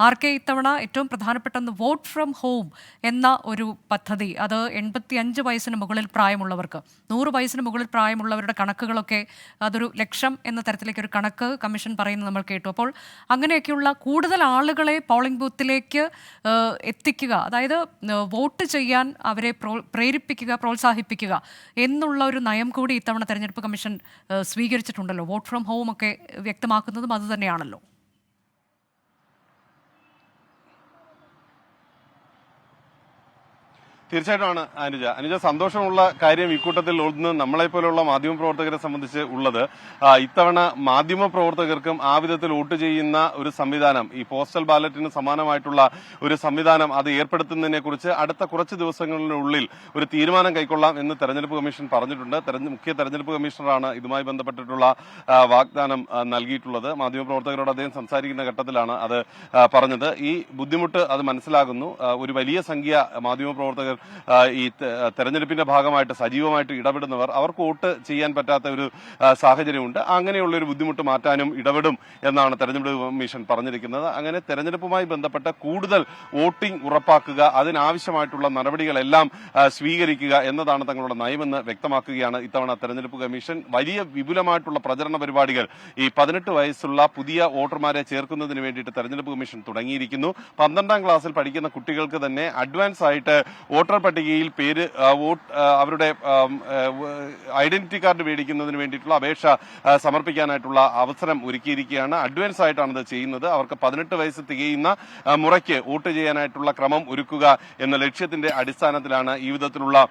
R K ഇത്തവണ ഏറ്റവും പ്രധാനപ്പെട്ട ഒന്ന് വോട്ട് ഫ്രം ഹോം എന്ന ഒരു പദ്ധതി. അത് എൺപത്തി അഞ്ച് വയസ്സിന് മുകളിൽ പ്രായമുള്ളവർക്ക് നൂറ് വയസ്സിന് മുകളിൽ പ്രായമുള്ളവരുടെ കണക്കുകളൊക്കെ അതൊരു ലക്ഷം എന്ന തരത്തിലേക്ക് ഒരു കണക്ക് കമ്മീഷൻ പറയുന്നത് നമ്മൾ കേട്ടു. അപ്പോൾ അങ്ങനെയൊക്കെയുള്ള കൂടുതൽ ആളുകളെ പോളിംഗ് ബൂത്തിലേക്ക് എത്തിക്കുക അതായത് വോട്ട് ചെയ്യാൻ അവരെ പ്രോ- പ്രേരിപ്പിക്കുക പ്രോത്സാഹിപ്പിക്കുക എന്നുള്ള ഒരു നയം കൂടി ഇത്തവണ തെരഞ്ഞെടുപ്പ് കമ്മീഷൻ സ്വീകരിച്ചിട്ടുണ്ടല്ലോ. വോട്ട് ഫ്രം ഹോം ഒക്കെ വ്യക്തമാക്കുന്നതും അതുതന്നെയാണല്ലോ തീർച്ചയായിട്ടുമാണ് അനുജ. അനുജ സന്തോഷമുള്ള കാര്യം ഇക്കൂട്ടത്തിൽ ഒന്ന് നമ്മളെ മാധ്യമ പ്രവർത്തകരെ സംബന്ധിച്ച് ഉള്ളത്. ഇത്തവണ മാധ്യമ പ്രവർത്തകർക്കും ആ വിധത്തിൽ വോട്ട് ചെയ്യുന്ന ഒരു സംവിധാനം ഈ പോസ്റ്റൽ ബാലറ്റിന് സമാനമായിട്ടുള്ള ഒരു സംവിധാനം അത് ഏർപ്പെടുത്തുന്നതിനെ കുറിച്ച് അടുത്ത കുറച്ച് ദിവസങ്ങളിനുള്ളിൽ ഒരു തീരുമാനം കൈക്കൊള്ളാം എന്ന് തെരഞ്ഞെടുപ്പ് കമ്മീഷൻ പറഞ്ഞിട്ടുണ്ട്. മുഖ്യ തെരഞ്ഞെടുപ്പ് കമ്മീഷണറാണ് ഇതുമായി ബന്ധപ്പെട്ടിട്ടുള്ള വാഗ്ദാനം നൽകിയിട്ടുള്ളത്. മാധ്യമ പ്രവർത്തകരോട് അദ്ദേഹം സംസാരിക്കുന്ന ഘട്ടത്തിലാണ് അത് പറഞ്ഞത്. ഈ ബുദ്ധിമുട്ട് അത് മനസ്സിലാകുന്നു. ഒരു വലിയ സംഖ്യ മാധ്യമപ്രവർത്തകർ ആ, ഈ തെരഞ്ഞെടുപ്പിന്റെ ഭാഗമായിട്ട് സജീവമായിട്ട് ഇടപെടുന്നവർ അവർക്ക് വോട്ട് ചെയ്യാൻ പറ്റാത്ത ഒരു സാഹചര്യമുണ്ട്. അങ്ങനെയുള്ള ഒരു ബുദ്ധിമുട്ട് മാറ്റാനും ഇടപെടും എന്നാണ് തെരഞ്ഞെടുപ്പ് കമ്മീഷൻ പറഞ്ഞിരിക്കുന്നത്. അങ്ങനെ തെരഞ്ഞെടുപ്പുമായി ബന്ധപ്പെട്ട കൂടുതൽ വോട്ടിംഗ് ഉറപ്പാക്കുക അതിനാവശ്യമായിട്ടുള്ള നടപടികളെല്ലാം സ്വീകരിക്കുക എന്നതാണ് തങ്ങളുടെ നയമെന്ന് വ്യക്തമാക്കുകയാണ് ഇത്തവണ തെരഞ്ഞെടുപ്പ് കമ്മീഷൻ. വലിയ വിപുലമായിട്ടുള്ള പ്രചരണ പരിപാടികൾ ഈ പതിനെട്ട് വയസ്സുള്ള പുതിയ വോട്ടർമാരെ ചേർക്കുന്നതിന് വേണ്ടിയിട്ട് തെരഞ്ഞെടുപ്പ് കമ്മീഷൻ തുടങ്ങിയിരിക്കുന്നു. പന്ത്രണ്ടാം ക്ലാസ്സിൽ പഠിക്കുന്ന കുട്ടികൾക്ക് തന്നെ അഡ്വാൻസ് ആയിട്ട് വോട്ടർ പട്ടികയിൽ പേര് വോട്ട് അവരുടെ ഐഡന്റിറ്റി കാർഡ് മേടിക്കുന്നതിന് വേണ്ടിയിട്ടുള്ള അപേക്ഷ സമർപ്പിക്കാനായിട്ടുള്ള അവസരം ഒരുക്കിയിരിക്കുകയാണ്. അഡ്വാൻസ് ആയിട്ടാണ് ഇത് ചെയ്യുന്നത്. അവർക്ക് പതിനെട്ട് വയസ്സ് തികയുന്ന മുറയ്ക്ക് വോട്ട് ചെയ്യാനായിട്ടുള്ള ക്രമം ഒരുക്കുക എന്ന ലക്ഷ്യത്തിന്റെ അടിസ്ഥാനത്തിലാണ് ഈ വിധത്തിലുള്ള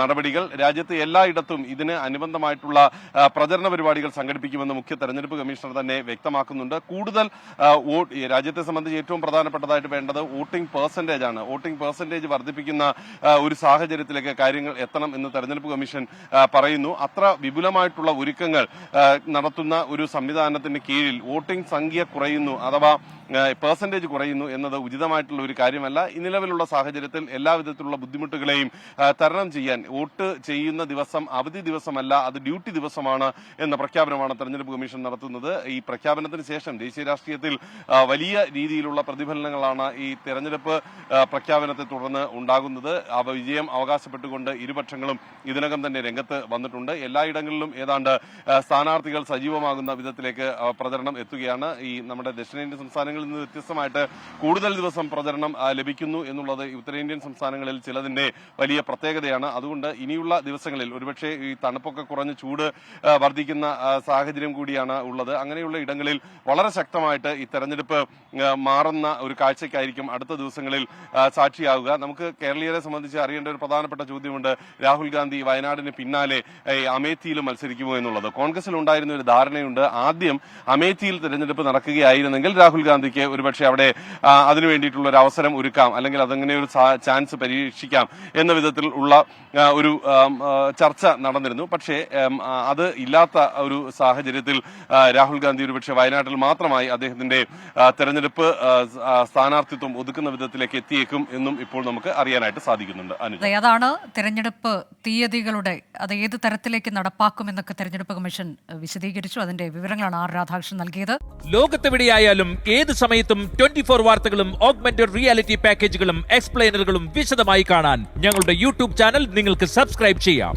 നടപടികൾ. രാജ്യത്ത് എല്ലായിടത്തും ഇതിന് അനുബന്ധമായിട്ടുള്ള പ്രചരണ പരിപാടികൾ സംഘടിപ്പിക്കുമെന്ന് മുഖ്യ തെരഞ്ഞെടുപ്പ് കമ്മീഷണർ തന്നെ വ്യക്തമാക്കുന്നുണ്ട്. കൂടുതൽ രാജ്യത്തെ സംബന്ധിച്ച് ഏറ്റവും പ്രധാനപ്പെട്ടതായിട്ട് വേണ്ടത് വോട്ടിംഗ് പെർസെന്റേജ് ആണ്. വോട്ടിംഗ് പെർസെന്റേജ് വർദ്ധിപ്പിക്കുന്ന ഒരു സാഹചര്യത്തിലേക്ക് കാര്യങ്ങൾ എത്തണം എന്ന് തെരഞ്ഞെടുപ്പ് കമ്മീഷൻ പറയുന്നു. അത്ര വിപുലമായിട്ടുള്ള ഒരുക്കങ്ങൾ നടത്തുന്ന ഒരു സംവിധാനത്തിന് കീഴിൽ വോട്ടിംഗ് സംഖ്യ കുറയുന്നു അഥവാ പെർസെന്റേജ് കുറയുന്നു എന്നത് ഉചിതമായിട്ടുള്ള ഒരു കാര്യമല്ല. നിലവിലുള്ള സാഹചര്യത്തിൽ എല്ലാവിധത്തിലുള്ള ബുദ്ധിമുട്ടുകളെയും തരണം ചെയ്യാൻ വോട്ട് ചെയ്യുന്ന ദിവസം അവധി ദിവസമല്ല അത് ഡ്യൂട്ടി ദിവസമാണ് എന്ന പ്രഖ്യാപനമാണ് തെരഞ്ഞെടുപ്പ് കമ്മീഷൻ നടത്തുന്നത്. ഈ പ്രഖ്യാപനത്തിന് ശേഷം ദേശീയ രാഷ്ട്രീയത്തിൽ വലിയ രീതിയിലുള്ള പ്രതിഫലനങ്ങളാണ് ഈ തെരഞ്ഞെടുപ്പ് പ്രഖ്യാപനത്തെ തുടർന്ന് ഉണ്ടാകുന്നത്. വിജയം അവകാശപ്പെട്ടുകൊണ്ട് ഇരുപക്ഷങ്ങളും ഇതിനകം തന്നെ രംഗത്ത് വന്നിട്ടുണ്ട്. എല്ലായിടങ്ങളിലും ഏതാണ്ട് സ്ഥാനാർത്ഥികൾ സജീവമാകുന്ന വിധത്തിലേക്ക് പ്രചരണം എത്തുകയാണ്. ഈ നമ്മുടെ ദക്ഷിണേന്ത്യൻ സംസ്ഥാനങ്ങളിൽ നിന്ന് വ്യത്യസ്തമായിട്ട് കൂടുതൽ ദിവസം പ്രചരണം ലഭിക്കുന്നു എന്നുള്ളത് ഉത്തരേന്ത്യൻ സംസ്ഥാനങ്ങളിൽ ചിലതിന്റെ വലിയ പ്രത്യേകതയാണ്. അതുകൊണ്ട് ഇനിയുള്ള ദിവസങ്ങളിൽ ഒരുപക്ഷെ ഈ തണുപ്പൊക്കെ കുറഞ്ഞ് ചൂട് വർദ്ധിക്കുന്ന സാഹചര്യം കൂടിയാണ് ഉള്ളത്. അങ്ങനെയുള്ള ഇടങ്ങളിൽ വളരെ ശക്തമായിട്ട് ഈ തെരഞ്ഞെടുപ്പ് മാറുന്ന ഒരു കാഴ്ചയ്ക്കായിരിക്കും അടുത്ത ദിവസങ്ങളിൽ സാക്ഷിയാവുക. നമുക്ക് കേരളീയരെ സംബന്ധിച്ച് അറിയേണ്ട ഒരു പ്രധാനപ്പെട്ട ചോദ്യമുണ്ട്. രാഹുൽ ഗാന്ധി വയനാടിന് പിന്നാലെ അമേത്തിയിൽ മത്സരിക്കുമോ എന്നുള്ളത്. കോൺഗ്രസിൽ ഉണ്ടായിരുന്ന ഒരു ധാരണയുണ്ട്. ആദ്യം അമേത്തിയിൽ തെരഞ്ഞെടുപ്പ് നടക്കുകയായിരുന്നെങ്കിൽ രാഹുൽ ഗാന്ധിക്ക് ഒരുപക്ഷെ അവിടെ അതിനു വേണ്ടിയിട്ടുള്ള ഒരു അവസരം ഒരുക്കാം. അല്ലെങ്കിൽ അതങ്ങനെ ഒരു ചാൻസ് പരീക്ഷിക്കാം എന്ന വിധത്തിൽ ഉള്ള ഒരു ചർച്ച നടന്നിരുന്നു. പക്ഷേ അത് ഇല്ലാത്ത ഒരു സാഹചര്യത്തിൽ രാഹുൽ ഗാന്ധി ഒരുപക്ഷെ വയനാട്ടിൽ മാത്രമായി അദ്ദേഹത്തിന്റെ തെരഞ്ഞെടുപ്പ് സ്ഥാനാർത്ഥിത്വം ഒതുക്കുന്ന വിധത്തിലേക്ക് എത്തിയേക്കും എന്നും ഇപ്പോൾ നമുക്ക് അറിയാനായിട്ട് സാധിക്കുന്നുണ്ട് അതെ അതാണ് തെരഞ്ഞെടുപ്പ് തീയതികളുടെ അത് ഏത് തരത്തിലേക്ക് നടപ്പാക്കും എന്നൊക്കെ തെരഞ്ഞെടുപ്പ് കമ്മീഷൻ വിശദീകരിച്ചു. അതിന്റെ വിവരങ്ങളാണ് ആർ രാധാകൃഷ്ണൻ നൽകിയത്. ലോകത്തെവിടെയായാലും ഏത് സമയത്തും ട്വന്റി ഫോർ വാർത്തകളും ഓഗ്മെന്റഡ് റിയാലിറ്റി പാക്കേജുകളും എക്സ്പ്ലെയിനറുകളും വിശദമായി കാണാൻ ഞങ്ങളുടെ യൂട്യൂബ് ചാനൽ നിങ്ങൾക്ക് സബ്സ്ക്രൈബ് ചെയ്യാം.